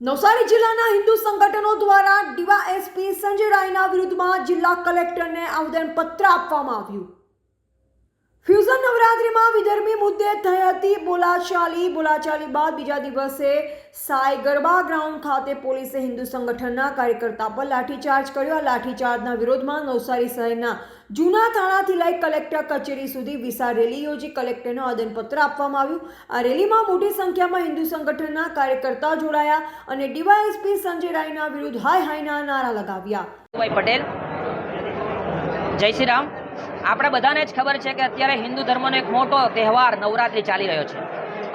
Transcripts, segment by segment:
નવસારી જિલ્લાના હિન્દુ સંગઠનો દ્વારા ડીવા એસપી સંજય રાયના વિરુદ્ધમાં જિલ્લા કલેક્ટરને આવેદનપત્ર આપવામાં આવ્યું. ફ્યુઝન નવરાત્રિમાં વિધર્મી મુદ્દે થઈ હતી બોલાચાલી બોલાચાલી બાદ બીજા દિવસે સાય ગરબા ગ્રાઉન્ડ ખાતે પોલીસે હિન્દુ સંગઠનના કાર્યકર્તા પર લાઠીચાર્જ કર્યો. આ લાઠીચાર્જના વિરોધમાં નવસારી શહેરના જૂના થાણાથી લઈ કલેક્ટર કચેરી સુધી વિશાળ રેલી યોજી કલેક્ટરને આદનપત્ર આપવામાં આવ્યું. આ રેલીમાં મોટી સંખ્યામાં હિન્દુ સંગઠનના કાર્યકર્તા જોડાયા અને ડીવાયએસપી સંજય રાયના વિરુદ્ધ હાય હાયના નારા લગાવ્યા. પટેલ, જય શ્રી રામ. આપણે બધાને જ ખબર છે કે અત્યારે હિન્દુ ધર્મનો એક મોટો તહેવાર નવરાત્રિ ચાલી રહ્યો છે.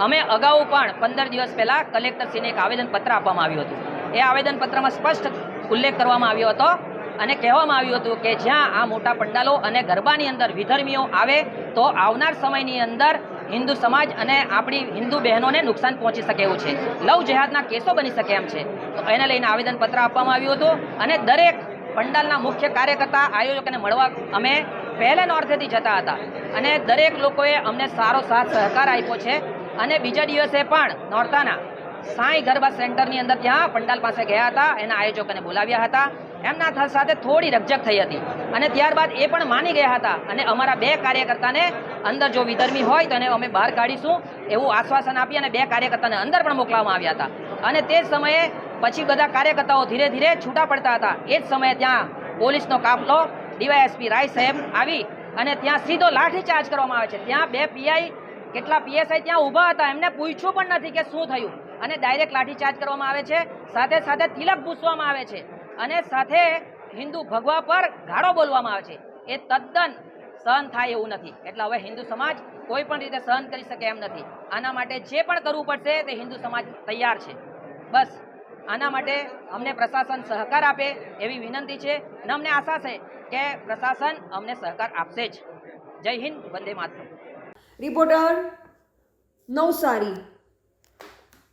અમે અગાઉ પણ પંદર દિવસ પહેલાં કલેક્ટરશ્રીને એક આવેદનપત્ર આપવામાં આવ્યું હતું. એ આવેદનપત્રમાં સ્પષ્ટ ઉલ્લેખ કરવામાં આવ્યો હતો અને કહેવામાં આવ્યું હતું કે જ્યાં આ મોટા પંડાલો અને ગરબાની અંદર વિધર્મીઓ આવે તો આવનાર સમયની અંદર હિન્દુ સમાજ અને આપણી હિન્દુ બહેનોને નુકસાન પહોંચી શકે એવું છે. લવ જેહાદના કેસો બની શકે એમ છે. તો એને લઈને આવેદનપત્ર આપવામાં આવ્યું હતું અને દરેક પંડાલના મુખ્ય કાર્યકર્તા, આયોજકોને મળવા અમે પહેલે નોર્થેથી જતા હતા. અને દરેક લોકોએ અમને સારો સાથ સહકાર આપ્યો છે. અને બીજા દિવસે પણ નોરતાના સાંઈ ગરબા સેન્ટરની અંદર ત્યાં પંડાલ પાસે ગયા હતા. એના આયોજકોને બોલાવ્યા હતા. એમના સાથે થોડી રકઝક થઈ હતી. અને ત્યારબાદ એ પણ માની ગયા હતા. અને અમારા બે કાર્યકર્તાને અંદર જો વિધર્મી હોય તો એને અમે બહાર કાઢીશું એવું આશ્વાસન આપી અને બે કાર્યકર્તાને અંદર પણ મોકલવામાં આવ્યા હતા. અને તે જ સમયે પછી બધા કાર્યકર્તાઓ ધીરે ધીરે છૂટા પડતા હતા. એ જ સમયે ત્યાં પોલીસનો કાફલો ડીવાયએસપી રાય સાહેબ આવી અને ત્યાં સીધો લાઠીચાર્જ કરવામાં આવે છે. ત્યાં બે પીઆઈ, કેટલા પીએસઆઈ ત્યાં ઊભા હતા એમને પૂછ્યું પણ નથી કે શું થયું. અને ડાયરેક્ટ લાઠીચાર્જ કરવામાં આવે છે. સાથે સાથે તિલક પૂછવામાં આવે છે. અને સાથે હિન્દુ ભગવા પર ગાળો બોલવામાં આવે છે. એ તદ્દન સહન થાય એવું નથી. એટલે હવે હિન્દુ સમાજ કોઈ પણ રીતે સહન કરી શકે એમ નથી. આના માટે જે પણ કરવું પડશે તે હિન્દુ સમાજ તૈયાર છે. બસ. આના માટે અમને પ્રશાસન સહકાર આપે એવી વિનંતી છે અને અમને આશા છે કે પ્રશાસન અમને સહકાર આપશે જ. જય હિન્દ, વંદે માતરમ. રિપોર્ટર નવસારી.